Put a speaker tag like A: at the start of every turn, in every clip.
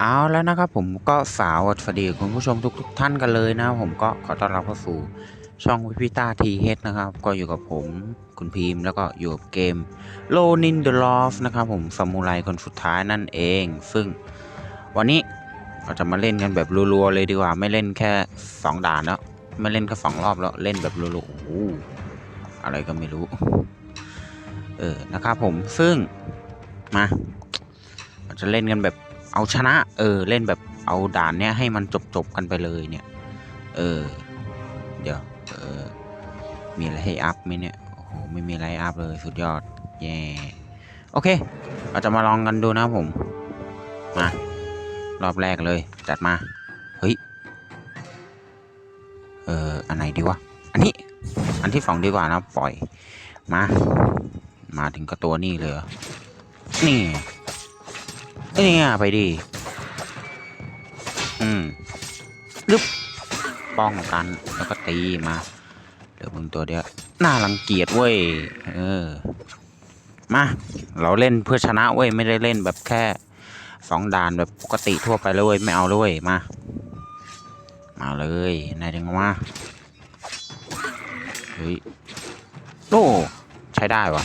A: เอาแล้วนะครับผมก็สาวสวัสดีคุณผู้ชมทุกทท่านกันเลยนะผมก็ขอต้อนรับเข้าสู่ช่องวิพิต้าทีเฮดนะครับ ก็อยู่กับผมคุณพีมแล้วก็อยู่กับเกม l o n in the Loft นะครับผมซามูไรคนสุดท้ายนั่นเอง ซึ่งวันนี้เราจะมาเล่นกันแบบรัวๆเลยดีกว่า ไม่เล่นแค่ 2 ด่านแล้วไม่เล่นแค่สองรอบแล้วเล่นแบบรัวๆโอ้โหอะไรก็ไม่รู้ เออนะครับผมซึ่งมาเราจะเล่นกันแบบ เอาชนะ เออ เล่นแบบเอาด่านเนี้ยให้มันจบจบๆกันไปเลยเนี่ย เออ เดี๋ยว เออ มีอะไรให้อัพไหมเนี่ย โอ้โห ไม่มีอะไรอัพเลยสุดยอด แย่ โอเค เราจะมาลองกันดูนะผม มา รอบแรกเลย จัดมา เฮ้ย เออ อันไหนดีวะ อันนี้ อันที่สองดีกว่านะ ปล่อย มา มาถึงก็ตัวนี่เลย นี่ นี่ไงไปดิอืมลึบป้องกันแล้วก็ตีมาเดี๋ยวมึงตัวเดียวน่ารังเกียจเว้ยเออมาเราเล่นเพื่อชนะเว้ยไม่ได้เล่นแบบแค่สองด่านแบบปกติทั่วไปเลยเว้ยไม่เอาเลยมามาเลยนายดึงมาเฮ้ยโอ้ใช้ได้วะ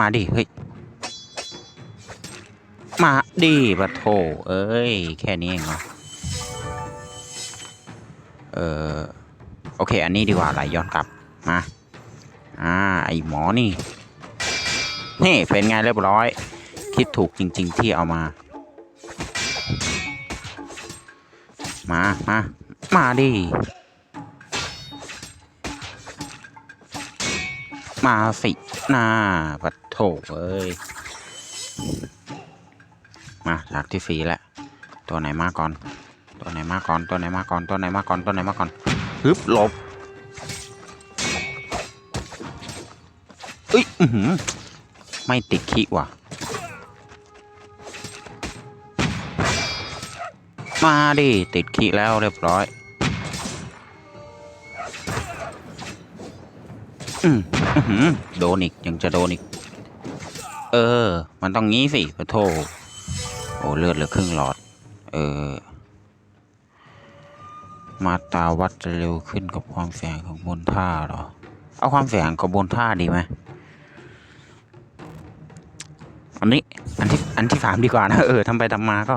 A: มาดิ เฮ้ย มาดิปะโถเอ้ย แค่นี้เองเหรอ เออ โอเค อันนี้ดีกว่าไหลย้อนกลับ มา อ่า ไอหมอนี่ นี่เป็นไงเรียบร้อย คิดถูกจริง ๆ ที่เอามา มา มา มาดิมาสิ น่าปัดโถเอ้ย มาฉากที่สี่แล้วตัวไหนมาก่อน ตัวไหนมาก่อน ตัวไหนมาก่อน ตัวไหนมาก่อน ตัวไหนมาก่อนฮึบหลบเอ้ยอือไม่ติดขี้ว่ะ มาดิ ติดขี้แล้วเรียบร้อย โดนอีกยังจะโดนอีก เออ มันต้องงี้สิพะโทษโอ้เลือดเหลือครึ่งหลอด เออ มาตาวัดจะเร็วขึ้นกับความเสี่ยงของบนท่าหรอ เอาความเสี่ยงกับบนท่าดีไหมอันนี้อันที่อันที่สามดีกว่านะ เออทำไปทำมาก็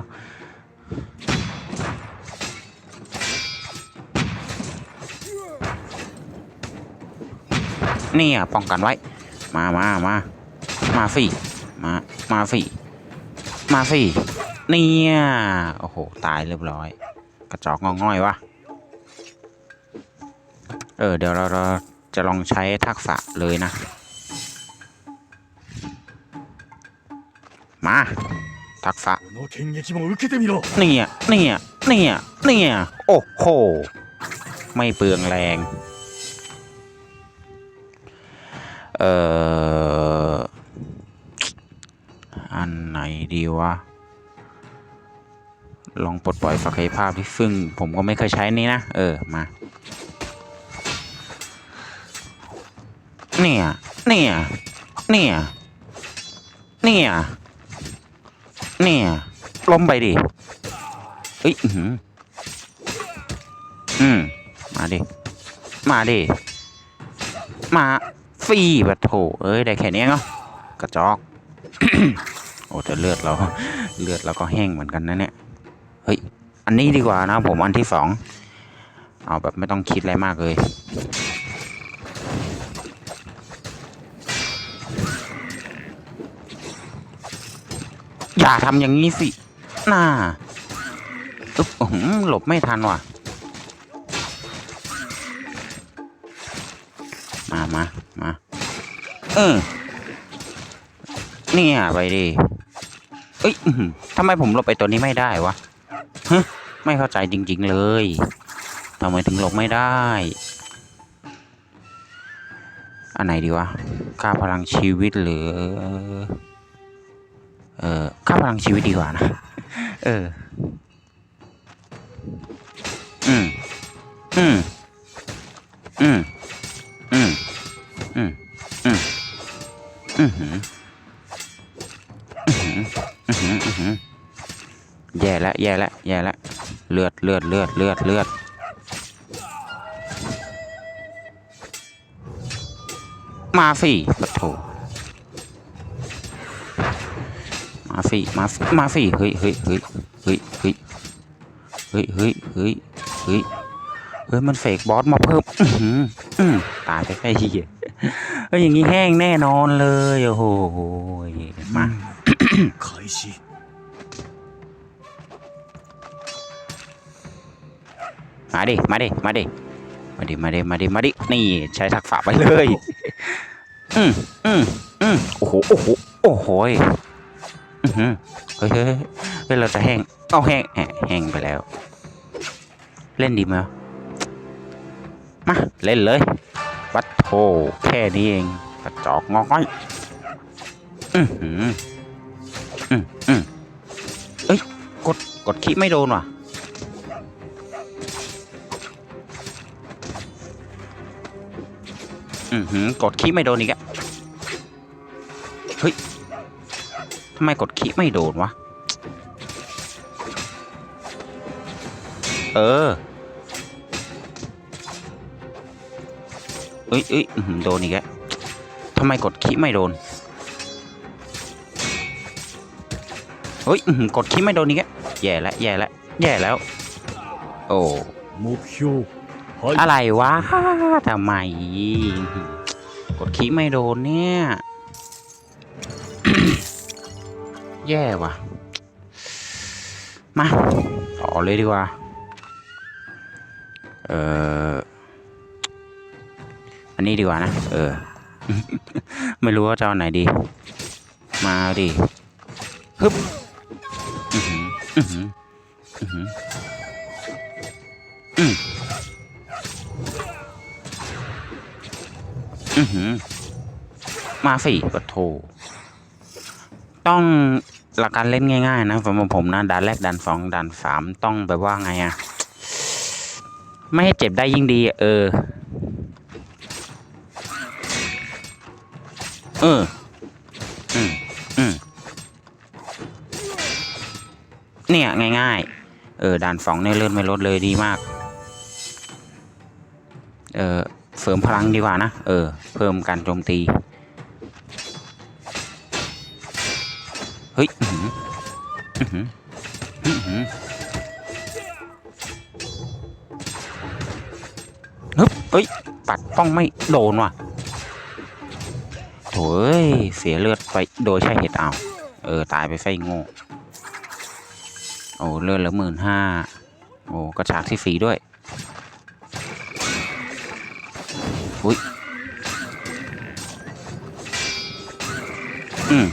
A: เนี่ยป้องกันไว้ มามามามาฟี่ มา มาฟี่ มาฟี่ เนี่ยโอ้โห ตายเรียบร้อย กระจอกง่อยวะเออ เดี๋ยวเราเราจะลองใช้ทักษะเลยนะ มา ทักษะเนี่ยเนี่ยเนี่ยเนี่ยโอ้โห ไม่เปลืองแรง เอ่อ อันไหนดีวะ ลองปลดปล่อยศักยภาพที่ซึ่งผมก็ไม่เคยใช้นี่นะ เออ มา เนี่ย เนี่ย เนี่ย เนี่ย เนี่ย ล้มไปดิเอ้ย อื้อหืออืม มาดิ มาดิ มา ฟรีบัดโถเอ้ย ได้แค่นี้เนาะกระจอก โอ้แต่เลือดเรา เลือดเราก็แห้งเหมือนกันนะเนี่ย เฮ้ย อันนี้ดีกว่านะผมอันที่สอง เอาแบบไม่ต้องคิดอะไรมากเลย อย่าทำอย่างนี้สิ น่าอึ๊บหลบไม่ทันว่ะ มามามาเออนี่ยไปดิเอ้ยทำไมผมหลบไปตัวนี้ไม่ได้วะฮะไม่เข้าใจจริง ๆ เลยทำไมถึงหลบไม่ได้ อันไหนดีวะค่าพลังชีวิตหรือ เออค่าพลังชีวิตดีกว่านะ เออ อืม อืม แย่แล้วแย่แล้วแย่แล้วเลือดเลือดเลือดเลือดเลือดมาสิปะโถมาสิมาสิมาสิเฮ้ยเฮ้ยเฮ้ยเฮ้ยเฮ้ยเฮ้ยเฮ้ยเฮ้ยเฮ้ยเฮ้ยมันเฟกบอสมาเพิ่มอื้อหืออืมตายไปไอ้เหี้ยเฮ้ยอย่างงี้แห้งแน่นอนเลยโอ้โหมา
B: 開始
A: มาดิ มาดิ มาดิ มาดิ มาดิ มาดิ มาดิ นี่ใช้ทักษะไปเลย อืมอืมอืมโอ้โห โอ้โห โอ้โหยอื้อหือเฮ้ยเฮ้ยเฮ้ยเฮ้ยเราจะแห้ง เอาแห้งแหะแห้งไปแล้ว เล่นดีไหมวะมา เล่นเลย วัดโทแค่นี้เองกระจอกงอกง่อยอือหืออืมอืมเอ้ย กด กดคิไม่โดนว่ะ อือหือกดขี้ไม่โดนอีกอะเฮ้ยทำไมกดขี้ไม่โดนวะ เออเอ้ยเอ้ยโดนอีกแล้วทำไมกดขี้ไม่โดน เฮ้ยกดขี้ไม่โดนอีกแล้วแย่แล้วแย่แล้วแย่แล้ว โอ้
B: 目標
A: อะไรวะทำไม กดคีย์ไม่โดนเนี่ย แย่ว่ะ มา ต่อเลยดีกว่า เอออันนี้ดีกว่านะ เออ ไม่รู้ว่าจะเอาไหนดี มาดิฮึบอือหืออือหืออือหืออื อือหือ มาสิปะโถต้องหลักการเล่นง่ายๆ นะสำหรับผมนะด่านแรกด่านสองด่านสามต้องแบบว่าไงอะไม่ให้เจ็บได้ยิ่งดี เออ เออ อืมอืมเนี่ย ง่ายๆ เออด่านสองเนี่ยเลื่อนไม่ลดเลยดีมาก เออ ริมพลังดีกว่านะ เออ เพิ่มการโจมตี เฮ้ยฮึบเอ้ย ปัดป้องไม่โดนว่ะโถ่เอ้ย เสียเลือดไปโดยใช่เหตุเอาเออ ตายไปไฟโง่ โอ้ เลือดเหลือหมื่นห้า โอ้ กระชากที่ฟรีด้วย อุ้ยอืม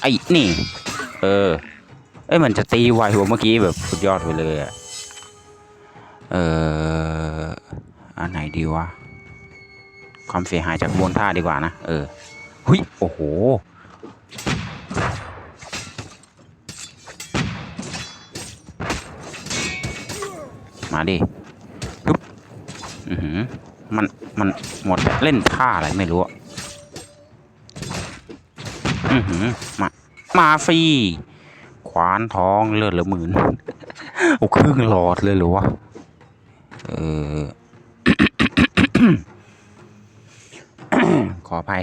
A: ไอ้นี่ เออ เอ้ยมันจะตีไวกว่าเมื่อกี้แบบสุดยอดไปเลยอะเอออันไหนดีวะ ความเสียหายจากบนท่าดีกว่านะ เออ หุยโอ้โห มาดิฮึบอือหือ มันมันหมดเล่นท่าอะไรไม่รู้อะอือหือมามาฟรีขวานท้องเลือดเหลือหมื่นโอ้ครึ่งหลอดเลยหรอวะเออขออภัย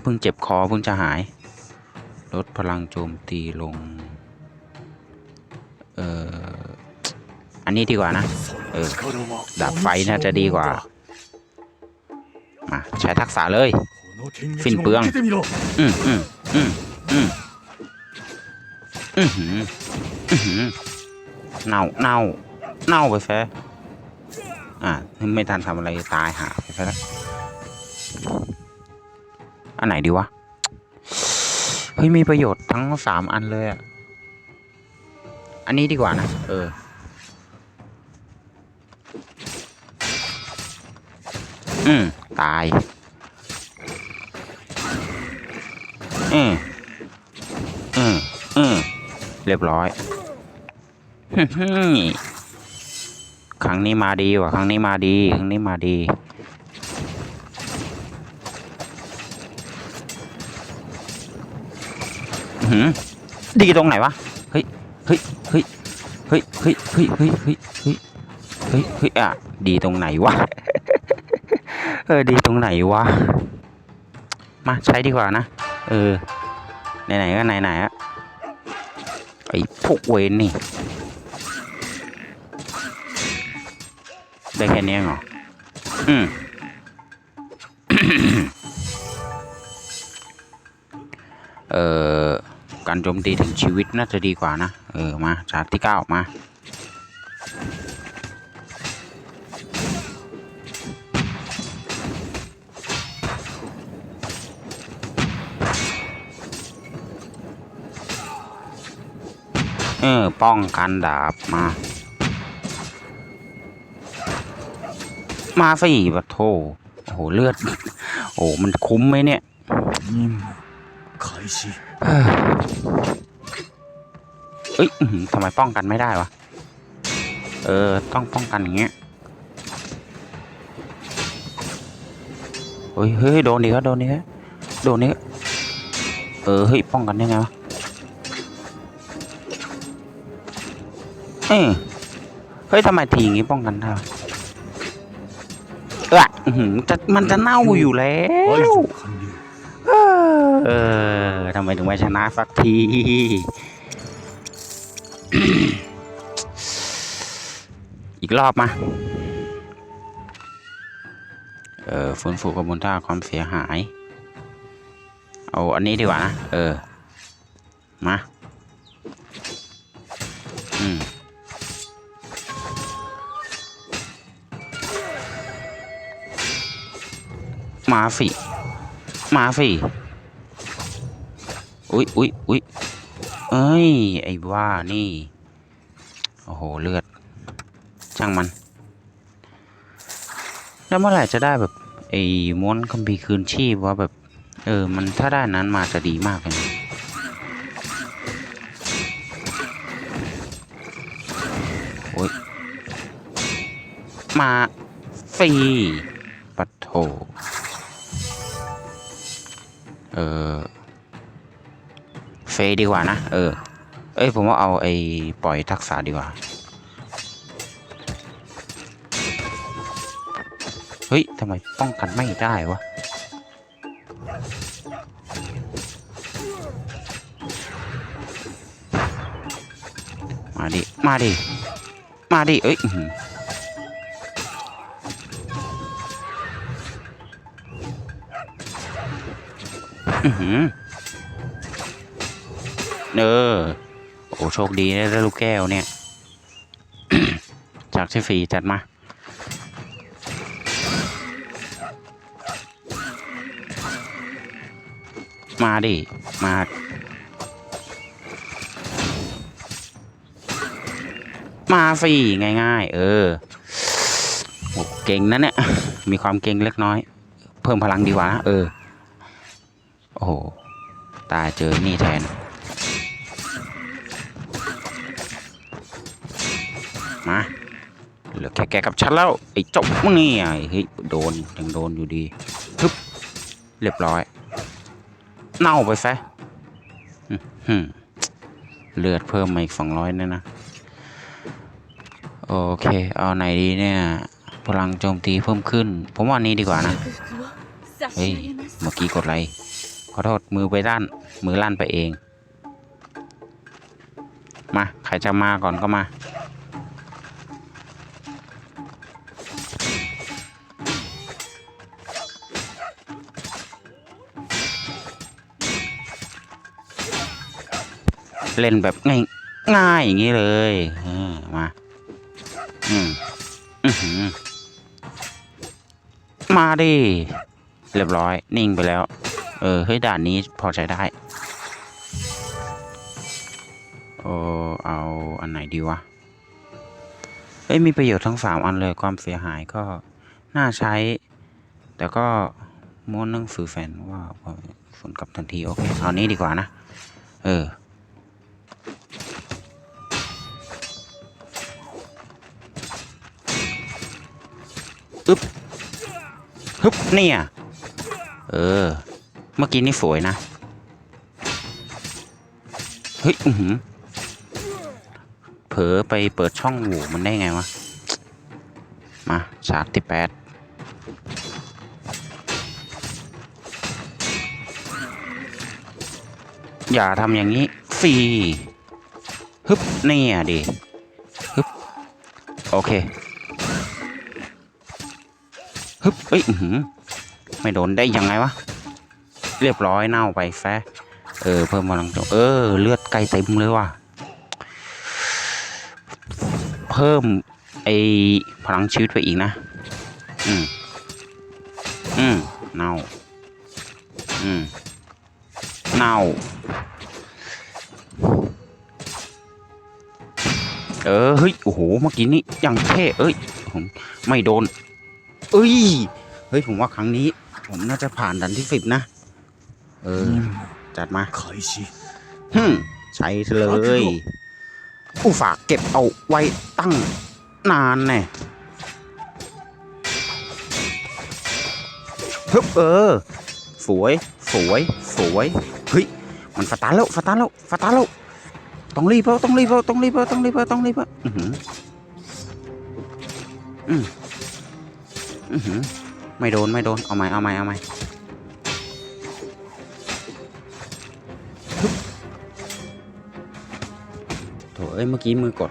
A: เพิ่งเจ็บคอเพิ่งจะหาย ลดพลังโจมตีลง เอออันนี้ดีกว่านะ เออดับไฟน่าจะดีกว่า มาใช้ทักษะเลย ฟิ
B: นเปลือง
A: อืมอืมอืมอืมอืมอืมเน่าเน่าเน่าไปแฟอ่าไม่ทันทำอะไรตายหาไปแล้วอันไหนดีวะ เฮ้ย มีประโยชน์ทั้งสามอันเลยอะ อันนี้ดีกว่านะ เออ อืมตาย อืมอืมอืมเรียบร้อยฮึ่มฮึ่มครั้งนี้มาดีว่ะ ครั้งนี้มาดี ครั้งนี้มาดีอื้อหือดีตรงไหนวะเฮ้ยเฮ้ย เฮ้ย เฮ้ย เฮ้ย เฮ้ย เฮ้ย เฮ้ย เฮ้ย เฮ้ย เฮ้ย อะ ดีตรงไหนวะ เออ ดีตรงไหนวะ มาใช้ดีกว่านะ เออ ไหนๆก็ไหนๆอะไอ้พวกเวนนี่ ได้แค่นี้เหรอ อืมเอ่อ การโจมตีถึงชีวิตน่าจะดีกว่านะ เออ มาชาร์จที่เก้ามา ออ ป้องกันดาบมา มาสี่ปะโถโอ้โห เลือด โอ้โหมันคุ้มไหมเนี่ยเฮ้ยทำไมป้องกันไม่ได้วะ เออ ต้องป้องกันอย่างเงี้ยเฮ้ยเฮ้ยโดนดีครับโดนดีครับโดนนี้เออ เฮ้ย ป้องกันยังไงวะ เออเฮ้ยทำไมทีอย่างงี้ป้องกันได้เอ้ออื้จะมันจะเน่าอยู่แล้ว เออทำไมถึงไม่ชนะสักที อีกรอบมา เออฟื้นฟูกระบวนท่าความเสียหาย เอาอันนี้ดีกว่านะ เออ มา มาสิมาสิอุ๊ยอุ๊ยอุ๊ยเอ้ย ไอ้ว่านี่ โอ้โห เลือด ช่างมัน แล้วเมื่อไหร่จะได้แบบ ไอ้ม้วนคัมภีร์คืนชีพว่าแบบ เออ มันถ้าได้นั้นมาจะดีมากเลยโอ้ย มาฟรีปัดโถ เออเฟยดีกว่านะ เออ เอ้ยผมว่าเอาไอ้ปล่อยทักษะดีกว่า เฮ้ยทำไมป้องกันไม่ได้วะ มาดิ มาดิ มาดิ เอ้ย เออ โอ้โชคดีนะได้ลูกแก้วเนี่ย จากที่ฟรีจัดมามาดิ มา มาฟรีง่าย ๆ เออ เก่งนะเนี่ย มีความเก่งเล็กน้อย เพิ่มพลังดีกว่า เออ โอ้โห ตาเจอนี่แทน มาเหลือแค่แกกับฉันแล้ว ไอ้เจ้าพวกนี้เฮ้ยโดน ยังโดนอยู่ดีฮึบเรียบร้อย เน่าไปซะเลือดเพิ่มมาอีกสองร้อยเนี่นะ โอเค เอาไหนดีเนี่ย พลังโจมตีเพิ่มขึ้น ผมว่านี้ดีกว่านะ เฮ้ย เมื่อกี้กดอะไร ขอโทษมือไปด้าน มือลั่นไปเอง มา ใครจะมาก่อนก็มา เล่นแบบง่ายง่ายอย่างนี้เลยมา อืมอือหือมาดิ เรียบร้อยนิ่งไปแล้ว เออ เฮ้ย ด่านนี้พอใช้ได้ โอ้เอาอันไหนดีวะ เอ้ย มีประโยชน์ทั้งสามอันเลย ความเสียหายก็น่าใช้ แต่ก็ม้วนหนังสือแฟนว่าผลกลับทันที โอเค เอานี้ดีกว่านะ เออ อึ๊บฮึบเนี่ย เออ เมื่อกี้นี่สวยนะ เฮ้ยอือหือเผลอไปเปิดช่องโหว่มันได้ไงวะ มาฉากที่แปดอย่าทำอย่างนี้ฟรีฮึบเนี่ยดิฮึบโอเคฮึบเอ้ยอือหือไม่โดนได้ยังไงวะ เรียบร้อยเน่าไปแฟเออเพิ่มพลังเออ เลือดไกลเต็มเลยว่ะเพิ่มไอพลังชีวิตไปอีกนะ อืม อืม เน่า อืม เน่า เออ เฮ้ย โอ้โห เมื่อกี้นี้ยังเท่ เอ้ย ผมไม่โดน เอ้ย เฮ้ย ผมว่าครั้งนี้ ผมน่าจะผ่านดันที่สิบนะ เออ จัดมาฮึมใช้เลยผู้ฝากเก็บเอาไว้ตั้งนานแน่ฮึบเออ สวย สวย สวยเฮ้ยมันฟาตาแล้วฟาตาแล้วฟาตาแล้วต้องรีบเอวต้องรีบเอวต้องรีบเอวต้องรีบเอวต้องรีบเล้วอือหืออือหืไม่โดนไม่โดนเอาใหม่เอาใหม่เอาใหม่ เอ้ยเมื่อกี้มือกด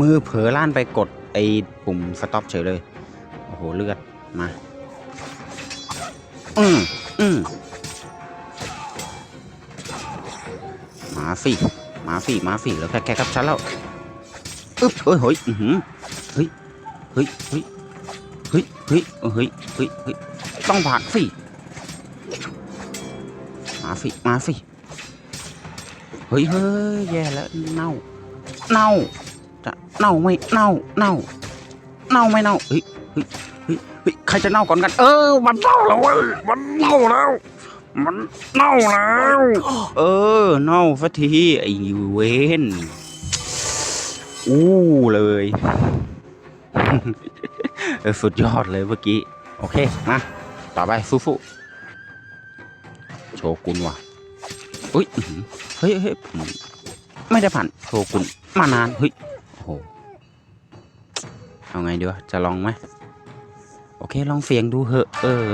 A: มือเผลอล่านไปกดไอ้ปุ่มสต็อปเฉยเลย โอ้โหเลือด มา อืมอืมมาสิมาสิมาสิแล้วแค่แค่กับฉันแล้วอึ๊บเอ้ยเฮ้ยอื้อหือเฮ้ยเฮ้ยเฮ้ยเฮ้ยเฮ้ยเฮ้ยเฮ้ยเฮ้ยต้องผ่านสิมาสิมาสิเฮ้ยเฮ้ยแย่แล้วเน่า เน่าจะเน่าไม่เน่าเน่าเน่าไม่เน่าเฮ้ยเฮ้ยเฮ้ยใครจะเน่าก่อนกัน เออ มันเน่าแล้วเว้ยมันเน่าแล้ว มันเน่าแล้ว เออ เน่าสักทีไอ้เวนอู้เลยสุดยอดเลยเมื่อกี้ โอเค มา ต่อไปฟูฟูโชกุนว่ะอุ้ยเฮ้ยเฮ้ย ไม่ได้ผ่านโชกุนมานานเฮ้ยโอ้โหเอาไงดีวะจะลองไหมโอเคลองเสียงดูเหอะเออ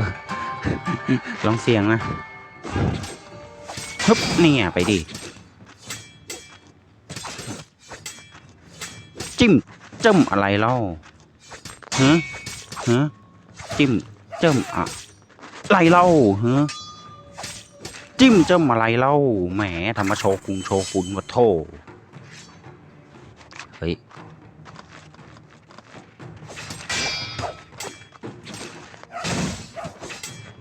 A: ลองเสียงนะฮึบเนี่ยไปดิจิ้มจ้มอะไรเล่าฮะฮะจิ้มจ้มอะอะไรเล่าฮะ จิ้มเจ้มอะไรเล่าแหมทำมาโชกุงโชกุนวะโทเฮ้ย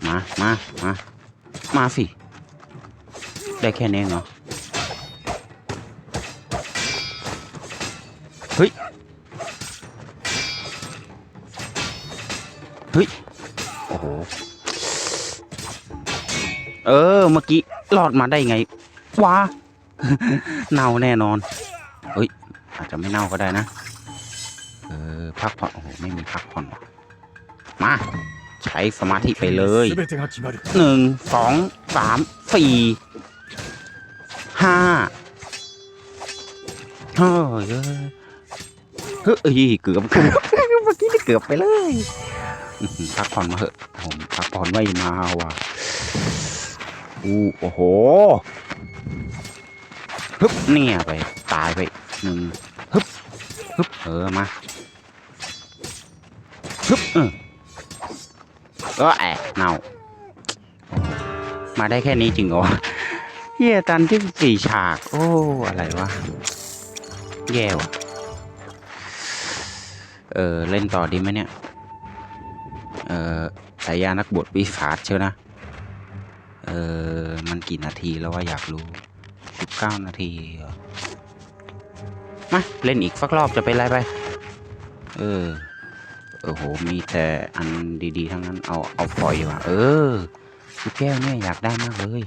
A: มามามามาสิ ได้แค่นี้เองเหรอเฮ้ยเฮ้ยโอ้โห เออ เมื่อกี้รอดมาได้ไงว้าเน่าแน่นอน เฮ้ย อาจจะไม่เน่าก็ได้นะ เออ พักผ่อน โอ้โห ไม่มีพักผ่อนมา ใช้สมาธิไปเลยหนึ่งสองสามสี่ห้าเฮ้ยเฮ้ยเกือบเกือบเมื่อกี้นี่เกือบไปเลย พักผ่อนมาเหอะผมพักผ่อนไม่มาว่ะ อู้โอ้โหฮึบเนี่ยไป ตายไปหนึ่งฮึบฮึบเออมาฮึบเออเออแอะเน่ามาได้แค่นี้จริงเหรอเฮียตันที่สี่ฉาก โอ้ อะไรวะ แย่ว่ะเออ เล่นต่อดีไหมเนี่ย เออสายยานักบวชวิสาดเชียวนะ ออ มันกี่นาทีแล้วว่าอยากรู้สิบเก้านาทีมาเล่นอีกสักรอบจะเป็นไรไป เออ โอ้โห มีแต่อันดีๆ ทั้งนั้น เอา เอาปล่อยว่ะ เออลูกแก้วเนี่ยอยากได้มากเลย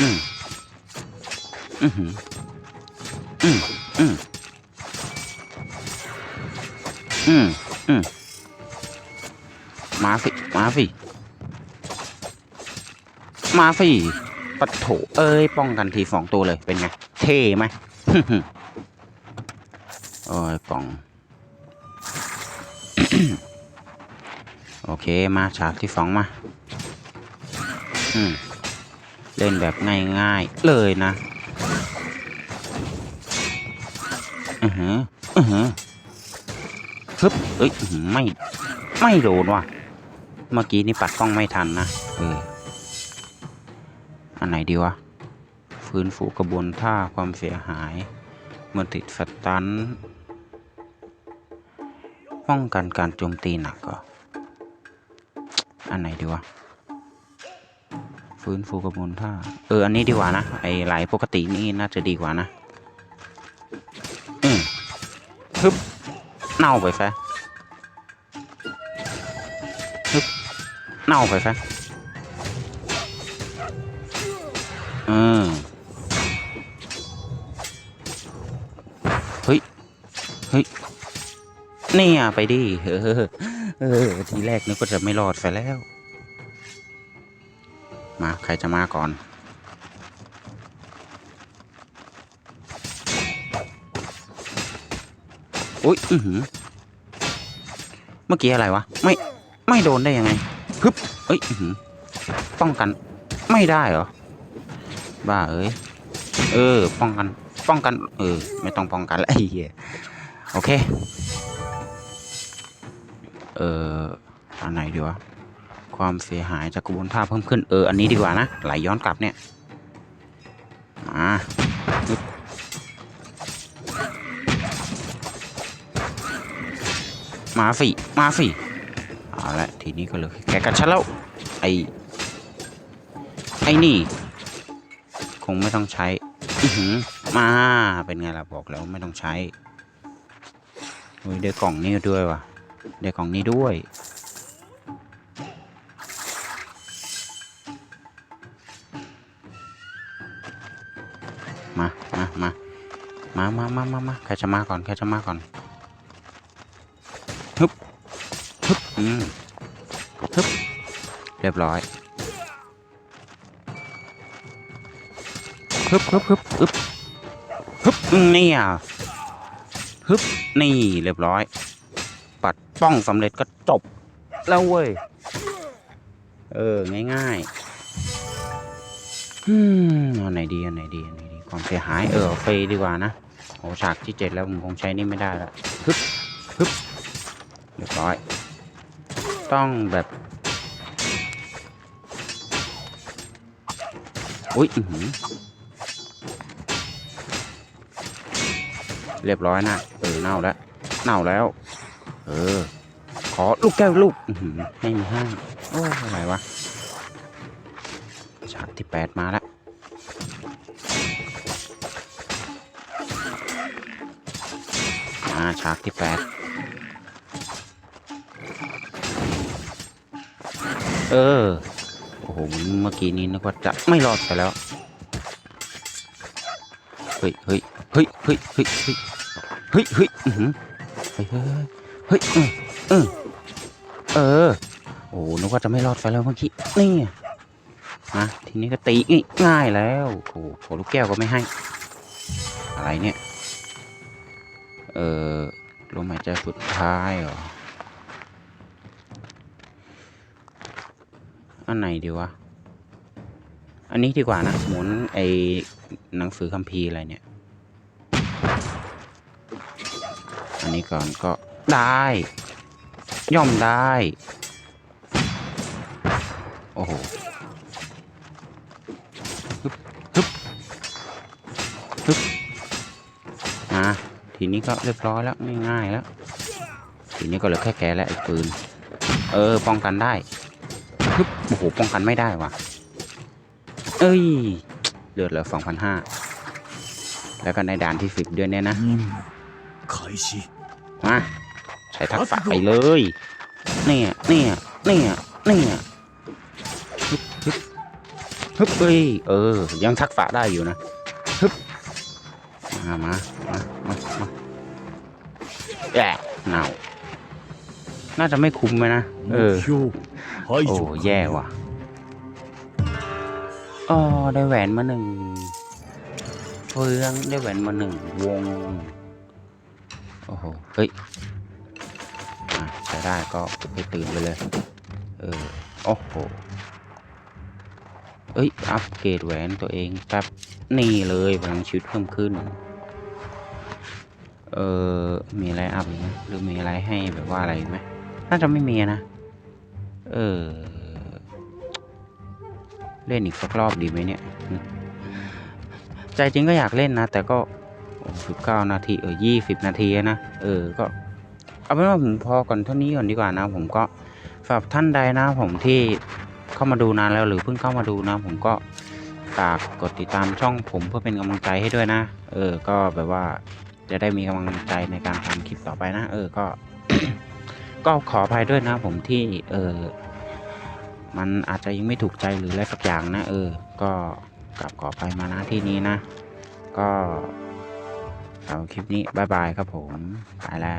A: อืมอือหืออืมอืมอืมอืมมาสิ มาสิ มาสิปัดโถเอ้ย ป้องกันทีสองตัวเลยเป็นไง เท่ไหมโอ้ยกล่อง โอเคมาฉากที่สองมา เล่นแบบง่ายๆ เลยนะอือหืออือหือฮึบเอ้ยไม่ ไม่โดนว่ะ เมื่อกี้นี่ปัดกล้องไม่ทันนะ เออ อันไหนดีวะ ฟื้นฟูกระบวนท่าความเสียหาย เมื่อติดสตันป้องกันการโจมตีหนักก็อันไหนดีวะ ฟื้นฟูกระบวนท่า เออ อันนี้ดีกว่านะ ไอไหลปกตินี่น่าจะดีกว่านะ อืมฮึบเน่าไปซะฮึบเน่าไปซะ ออเฮ้ย เฮ้ยเนี่ยไปดิเออเออ ทีแรกนึกว่าจะไม่รอดไปแล้ว มาใครจะมาก่อน อุ้ย อือหือ เมื่อกี้อะไรวะ ไม่ ไม่โดนได้ยังไง ฮึบเอ้ย อื้อหือ ป้องกัน ไม่ได้เหรอ บ้าเอ้ย เออ ป้องกัน ป้องกัน เออ ไม่ต้องป้องกันแล้วไอ้เหี้ย โอเค เอออันไหนดีวะ ความเสียหายจากกระบวนท่าเพิ่มขึ้น เออ อันนี้ดีกว่านะ ไหลย้อนกลับเนี่ย มาฮึบมาสิมาสิเอาละทีนี้ก็เหลยแกกันฉันแล้ว ไอไอ้นี่ งไม่ต้องใช้มา เป็นไงล่ะบอกแล้วไม่ต้องใช้เฮ้ยได้กล่องนี้ด้วยว่ะได้กล่องนี้ด้วย มา มา มา มา มา มา มา มา ใครจะมาก่อน ใครจะมาก่อน ฮึบ ฮึบ อืม ฮึบ เรียบร้อย ฮึบฮึบฮึบฮึบฮึบเนี่อะฮึบนี่เรียบร้อย ปัดป้องสำเร็จก็จบ แล้วเว้ย เออ ง่ายๆอืมเอาไหนดีเอาไหนดีเอาไหนดีความเสียหายเออเอาเฟดีกว่านะโอ้ฉากที่เจ็ดแล้วผมคงใช้นี่ไม่ได้ละฮึบฮึบเรียบร้อย ต้องแบบอุ้ย เรียบร้อยนะเออเน่าแล้วเน่าแล้ว เออ ขอลูกแก้วลูกอื้อหือไม่มีห้างโอ้อะไรวะฉากที่แปดมาแล้วมาฉากที่แปดเออ โอ้โห เมื่อกี้นี้นึกว่าจะไม่รอดไปแล้ว เฮ้ยเฮ้ยเฮ้ยเฮ้ยเฮ้ยเฮ้ยเฮ้ยเฮ้ยอื้อหือเฮ้ยเฮ้ยเฮ้ยเออเออเออโอ้นึกว่าจะไม่รอดไปแล้วเมื่อกี้นี่นะทีนี้ก็ตีง่ายแล้วโอ้โหลูกแก้วก็ไม่ให้ อะไรเนี่ย เออลมหายใจสุดท้ายเหรออันไหนดีวะ อันนี้ดีกว่านะหมุนไอหนังสือคัมภีร์อะไรเนี่ย อันนี้ก่อนก็ได้ ย่อมได้ โอ้โหฮึบฮึบฮึบมาทีนี้ก็เรียบร้อยแล้วง่ายๆแล้ว ทีนี้ก็เหลือแค่แกและไอ้ปืน เออ ป้องกันได้ฮึบโอ้โห ป้องกันไม่ได้ว่ะ เอ้ยเลือดเหลือสองพันห้าแล้วก็ในด่านที่สิบด้วยเนี้ยนะมาใช้ทักษะไปเลยเนี่ยเนี่ยเนี่ยเนี่ยฮึบฮึบฮึบเอ้ยเออ ยังทักษะได้อยู่นะฮึบมามามามามาแย่หนาวน่าจะไม่คุ้มไหมนะเออโอ้แย่ว่ะ อ๋อได้แหวนมาหนึ่งเฟืองได้แหวนมาหนึ่งวง โอ้โห เฮ้ยอะได้ก็ไปตื่นไปเลย เออ โอ้โห เอ้ย อัปเกรดแหวนตัวเองแป๊บนี่เลยพลังชีวิตเพิ่มขึ้น เออ มีอะไรอัพไหมหรือมีอะไรให้แบบว่าอะไรไหมน่าจะไม่มีนะ เออ เล่นอีกสักรอบดีไหมเนี่ย ใจจริงก็อยากเล่นนะ แต่ก็สิบเก้านาทีเออยี่สิบนาทีนะ เออ ก็ เอาเป็นว่าผมพอก่อนเท่านี้ก่อนดีกว่านะ ผมก็สำหรับท่านใดนะ ผมที่เข้ามาดูนานแล้วหรือเพิ่งเข้ามาดูนะ ผมก็ฝากกดติดตามช่องผมเพื่อเป็นกำลังใจให้ด้วยนะ เออ ก็แบบว่าจะได้มีกำลังใจในการทำคลิปต่อไปนะ เออ ก็ ก็ขออภัยด้วยนะ ผมที่ เออ มันอาจจะยังไม่ถูกใจหรืออะไรสักอย่างนะ เออ ก็กลับขอไปมานะที่นี้นะ ก็เอาคลิปนี้บายบายครับผม ไปแล้ว